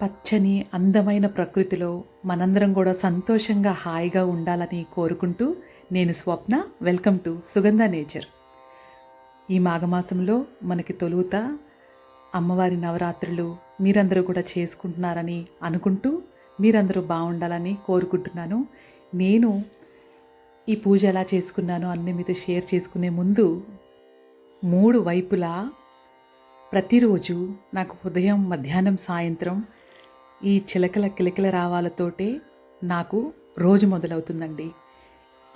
పచ్చని అందమైన ప్రకృతిలో మనందరం కూడా సంతోషంగా హాయిగా ఉండాలని కోరుకుంటూ నేను Swapna welcome to Sugandha nature. ఈ మాఘమాసంలో మనకి తొలుత అమ్మవారి నవరాత్రులు మీరందరూ కూడా చేసుకుంటున్నారని అనుకుంటూ మీరందరూ బాగుండాలని కోరుకుంటున్నాను. నేను ఈ పూజ ఎలా చేసుకున్నానో అన్ని మీతో షేర్ చేసుకునే ముందు మూడు వైపులా ప్రతిరోజు నాకు ఉదయం మధ్యాహ్నం సాయంత్రం ఈ చిలకల కిలకిల రావాలతోటే నాకు రోజు మొదలవుతుందండి.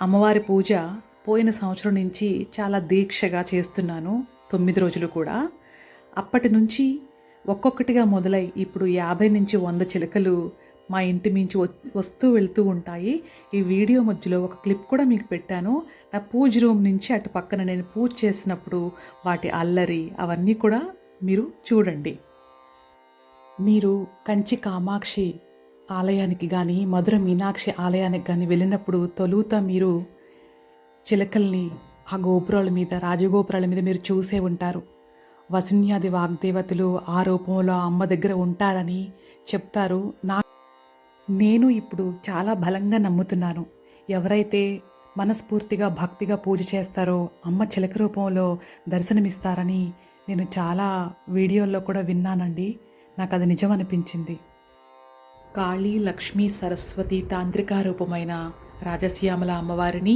అమ్మవారి పూజ పోయిన సంవత్సరం నుంచి చాలా దీక్షగా చేస్తున్నాను తొమ్మిది రోజులు కూడా. అప్పటి నుంచి ఒక్కొక్కటిగా మొదలై ఇప్పుడు యాభై నుంచి వంద చిలకలు మా ఇంటి మించి వస్తూ వెళ్తూ ఉంటాయి. ఈ వీడియో మధ్యలో ఒక క్లిప్ కూడా మీకు పెట్టాను. నా పూజ రూమ్ నుంచి అటు పక్కన నేను పూజ చేసినప్పుడు వాటి అల్లరి అవన్నీ కూడా మీరు చూడండి. మీరు కంచి కామాక్షి ఆలయానికి కానీ మధుర మీనాక్షి ఆలయానికి కానీ వెళ్ళినప్పుడు తొలుత మీరు చిలకల్ని ఆ గోపురాల మీద రాజగోపురాల మీద మీరు చూసే ఉంటారు. వసిన్యాది వాగ్దేవతలు ఆ రూపంలో అమ్మ దగ్గర ఉంటారని చెప్తారు. నా నేను ఇప్పుడు చాలా బలంగా నమ్ముతున్నాను. ఎవరైతే మనస్ఫూర్తిగా భక్తిగా పూజ చేస్తారో అమ్మ చిలక రూపంలో దర్శనమిస్తారని నేను చాలా వీడియోల్లో కూడా విన్నానండి. నాకు అది నిజం అనిపించింది కాళీ లక్ష్మీ సరస్వతి తాంత్రిక రూపమైన రాజశ్యామల అమ్మవారిని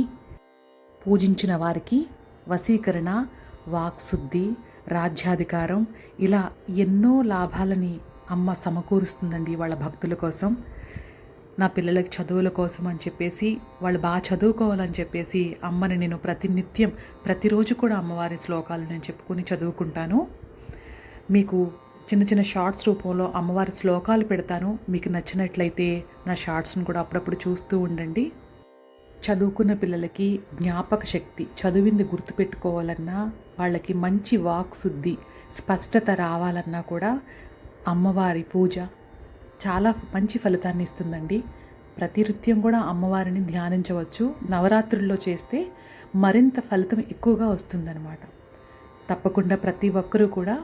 పూజించిన వారికి వశీకరణ వాక్శుద్ధి రాజ్యాధికారం ఇలా ఎన్నో లాభాలని అమ్మ సమకూరుస్తుందండి వాళ్ళ భక్తుల కోసం. నా పిల్లలకి చదువుల కోసం అని చెప్పేసి వాళ్ళు బాగా చదువుకోవాలని చెప్పేసి అమ్మని నేను ప్రతినిత్యం ప్రతిరోజు కూడా అమ్మవారి శ్లోకాలు నేను చెప్పుకొని చదువుకుంటాను. మీకు చిన్న చిన్న షార్ట్స్ రూపంలో అమ్మవారి శ్లోకాలు పెడతాను. మీకు నచ్చినట్లయితే నా షార్ట్స్ని కూడా అప్పుడప్పుడు చూస్తూ ఉండండి. చదువుకున్న పిల్లలకి జ్ఞాపక శక్తి చదివింది గుర్తుపెట్టుకోవాలన్నా వాళ్ళకి మంచి వాక్ శుద్ధి స్పష్టత రావాలన్నా కూడా అమ్మవారి పూజ చాలా మంచి ఫలితాన్ని ఇస్తుందండి. ప్రతి నృత్యం కూడా అమ్మవారిని ధ్యానించవచ్చు. నవరాత్రుల్లో చేస్తే మరింత ఫలితం ఎక్కువగా వస్తుందన్నమాట. తప్పకుండా ప్రతి ఒక్కరూ కూడా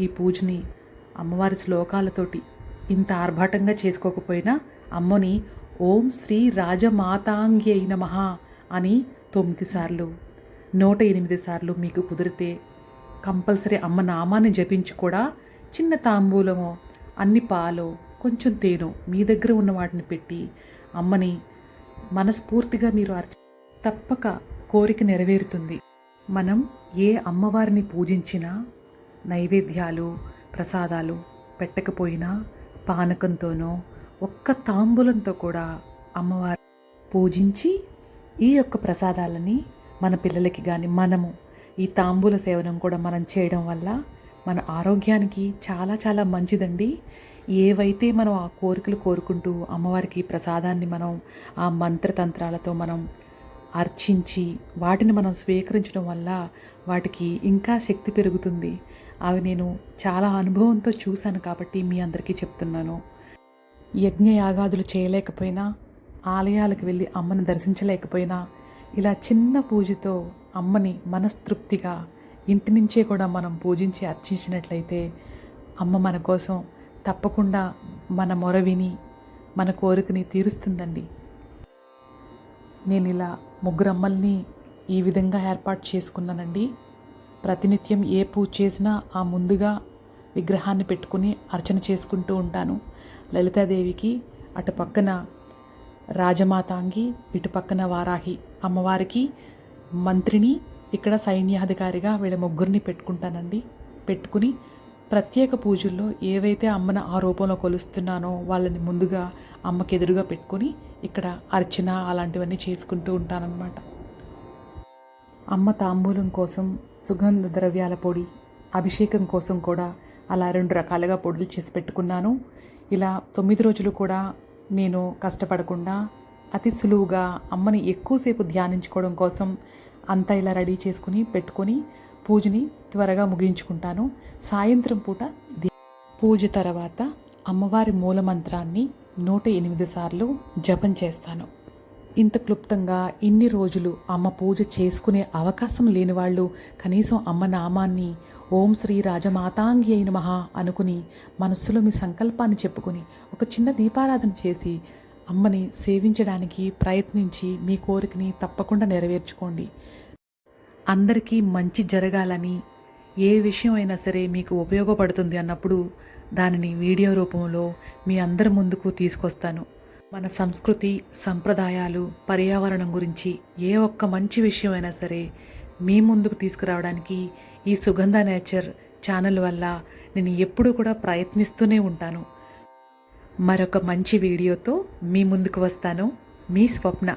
ఈ పూజని అమ్మవారి శ్లోకాలతోటి ఇంత ఆర్భాటంగా చేసుకోకపోయినా అమ్మని ఓం శ్రీ రాజమాతాంగ్యై నమః అని తొమ్మిది సార్లు నూట ఎనిమిది సార్లు మీకు కుదిరితే కంపల్సరీ అమ్మ నామాన్ని జపించి కూడా చిన్న తాంబూలమో అన్ని పాలో కొంచెం తేనో మీ దగ్గర ఉన్న వాటిని పెట్టి అమ్మని మనస్ఫూర్తిగా మీరు అర్చ తప్పక కోరిక నెరవేరుతుంది. మనం ఏ అమ్మవారిని పూజించినా నైవేద్యాలు ప్రసాదాలు పెట్టకపోయినా పానకంతోనో ఒక్క తాంబూలంతో కూడా అమ్మవారి పూజించి ఈ యొక్క ప్రసాదాలని మన పిల్లలకి కానీ మనము ఈ తాంబూల సేవనం కూడా మనం చేయడం వల్ల మన ఆరోగ్యానికి చాలా చాలా మంచిదండి. ఏవైతే మనం ఆ కోరికలు కోరుకుంటూ అమ్మవారికి ప్రసాదాన్ని మనం ఆ మంత్రతంత్రాలతో మనం అర్చించి వాటిని మనం స్వీకరించడం వల్ల వాటికి ఇంకా శక్తి పెరుగుతుంది. అవి నేను చాలా అనుభవంతో చూశాను కాబట్టి మీ అందరికీ చెప్తున్నాను. యజ్ఞయాగాదులు చేయలేకపోయినా ఆలయాలకు వెళ్ళి అమ్మని దర్శించలేకపోయినా ఇలా చిన్న పూజతో అమ్మని మనస్తృప్తిగా ఇంటి నుంచే కూడా మనం పూజించి అర్చించినట్లయితే అమ్మ మన కోసం తప్పకుండా మన మొర విని మన కోరికని తీరుస్తుందండి. నేను ఇలా ముగ్గురు అమ్మల్ని ఈ విధంగా ఏర్పాటు చేసుకున్నానండి. ప్రతినిత్యం ఏ పూజ చేసినా ఆ ముందుగా విగ్రహాన్ని పెట్టుకుని అర్చన చేసుకుంటూ ఉంటాను. లలితాదేవికి అటు పక్కన రాజమాతాంగి ఇటు పక్కన వారాహి అమ్మవారికి మంత్రిని ఇక్కడ సైన్యాధికారిగా వీళ్ళ ముగ్గురిని పెట్టుకుంటానండి. పెట్టుకుని ప్రత్యేక పూజల్లో ఏవైతే అమ్మను ఆ రూపంలో కొలుస్తున్నానో వాళ్ళని ముందుగా అమ్మకి ఎదురుగా పెట్టుకొని ఇక్కడ అర్చన అలాంటివన్నీ చేసుకుంటూ ఉంటానన్నమాట. అమ్మ తాంబూలం కోసం సుగంధ ద్రవ్యాల పొడి అభిషేకం కోసం కూడా అలా రెండు రకాలుగా పొడులు చేసి పెట్టుకున్నాను. ఇలా తొమ్మిది రోజులు కూడా నేను కష్టపడకుండా అతి సులువుగా అమ్మని ఎక్కువసేపు ధ్యానించుకోవడం కోసం అంతా ఇలా రెడీ చేసుకుని పెట్టుకొని పూజని త్వరగా ముగించుకుంటాను. సాయంత్రం పూట పూజ తర్వాత అమ్మవారి మూలమంత్రాన్ని నూట ఎనిమిది సార్లు జపం చేస్తాను. ఇంత క్లుప్తంగా ఇన్ని రోజులు అమ్మ పూజ చేసుకునే అవకాశం లేని వాళ్ళు కనీసం అమ్మ నామాన్ని ఓం శ్రీ రాజమాతాంగి అయిన మహా అనుకుని మనస్సులో మీ సంకల్పాన్ని చెప్పుకొని ఒక చిన్న దీపారాధన చేసి అమ్మని సేవించడానికి ప్రయత్నించి మీ కోరికని తప్పకుండా నెరవేర్చుకోండి. అందరికీ మంచి జరగాలని ఏ విషయం అయినా సరే మీకు ఉపయోగపడుతుంది అన్నప్పుడు దానిని వీడియో రూపంలో మీ అందరి ముందుకు తీసుకొస్తాను. మన సంస్కృతి సంప్రదాయాలు పర్యావరణం గురించి ఏ ఒక్క మంచి విషయం అయినా సరే మీ ముందుకు తీసుకురావడానికి ఈ సుగంధ నేచర్ ఛానల్ వల్ల నేను ఎప్పుడూ కూడా ప్రయత్నిస్తూనే ఉంటాను. మరొక మంచి వీడియోతో మీ ముందుకు వస్తాను. మీ స్వప్న.